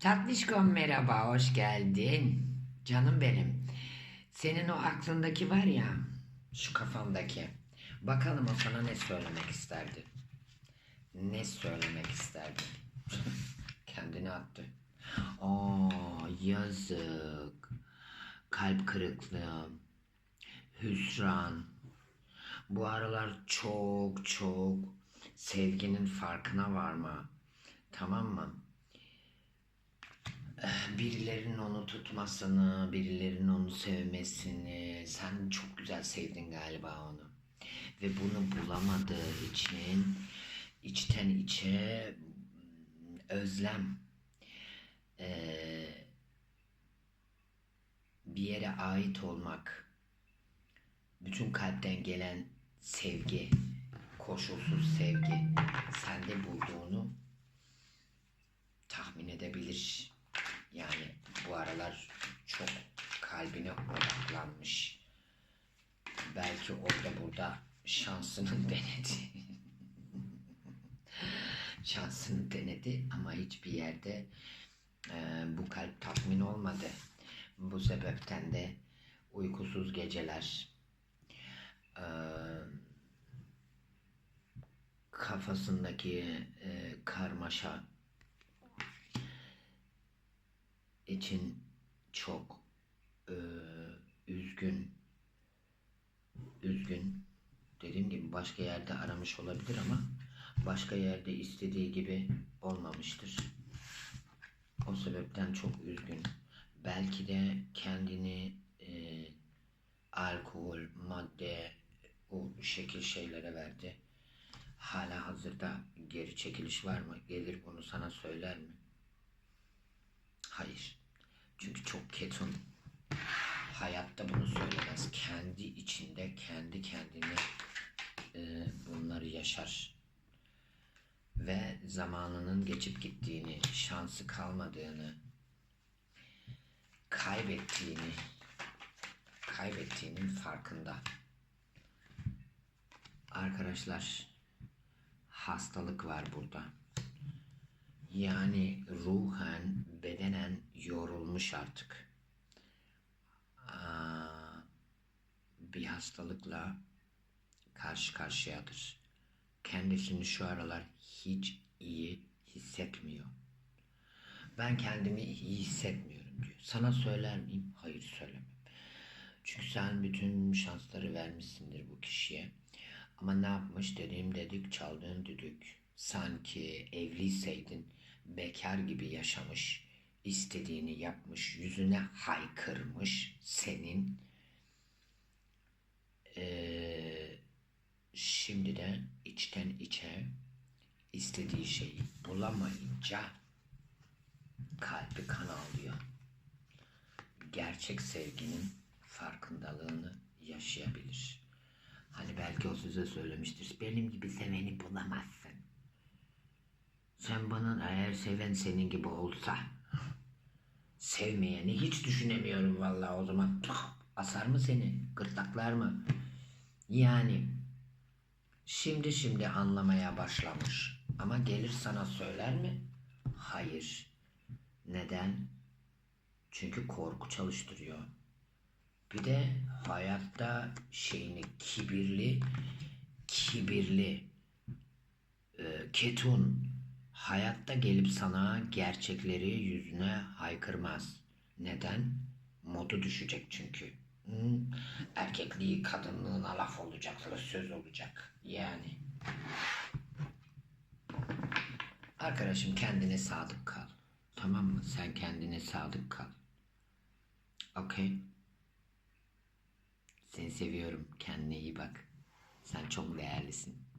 Tatlışkom merhaba, hoş geldin. Canım benim. Senin o aklındaki var ya, şu kafandaki. Bakalım o sana ne söylemek isterdi. Ne söylemek isterdi. Kendini attı. Aa yazık. Kalp kırıklığı. Hüsran. Bu aralar çok çok sevginin farkına varma. Tamam mı? Birilerinin onu tutmasını, birilerinin onu sevmesini, sen çok güzel sevdin galiba onu. Ve bunu bulamadığı için içten içe özlem, eee, bir yere ait olmak, bütün kalpten gelen sevgi, koşulsuz sevgi sende bulduğunu tahmin edebilir. Yani bu aralar çok kalbine odaklanmış. Belki orada burada şansını denedi. şansını denedi ama hiçbir yerde e, bu kalp tatmin olmadı. Bu sebepten de uykusuz geceler, e, kafasındaki e, karmaşa için çok e, üzgün üzgün dediğim gibi başka yerde aramış olabilir ama başka yerde istediği gibi olmamıştır. O sebepten çok üzgün. Belki de kendini e, alkol, madde, o şekil şeylere verdi. Hala hazırda geri çekiliş var mı? Gelir bunu sana söyler mi? Hayır. Çünkü çok ketum. Hayatta bunu söylemez. Kendi içinde, kendi kendine e, bunları yaşar. Ve zamanının geçip gittiğini, şansı kalmadığını, kaybettiğini, kaybettiğinin farkında. Arkadaşlar, hastalık var burada. Yani ruhen, bedenen yorulmuş artık. Bir hastalıkla karşı karşıyadır. Kendisini şu aralar hiç iyi hissetmiyor. Ben kendimi iyi hissetmiyorum diyor. Sana söyler miyim? Hayır söylemem. Çünkü sen bütün şansları vermişsindir bu kişiye. Ama ne yapmış dediğim dedik çaldığın düdük. Sanki evliseydin bekar gibi yaşamış, istediğini yapmış, yüzüne haykırmış senin. Ee, şimdi de içten içe istediği şeyi bulamayınca kalbi kan alıyor. Gerçek sevginin farkındalığını yaşayabilir. Hani belki o size söylemiştir. Benim gibi seveni bulamazsın. Sen bana eğer seven senin gibi olsa sevmeyeni hiç düşünemiyorum vallahi o zaman asar mı seni? Gırtlaklar mı? Yani şimdi şimdi anlamaya başlamış. Ama gelir sana söyler mi? Hayır. Neden? Çünkü korku çalıştırıyor. Bir de hayatta şeyini kibirli, kibirli, e, ketun, hayatta gelip sana gerçekleri yüzüne haykırmaz. Neden? Modu düşecek çünkü. Erkekliği kadınlığına laf olacak, söz olacak. Yani. Arkadaşım kendine sadık kal. Tamam mı? Sen kendine sadık kal. Okey. Seni seviyorum. Kendine iyi bak. Sen çok değerlisin.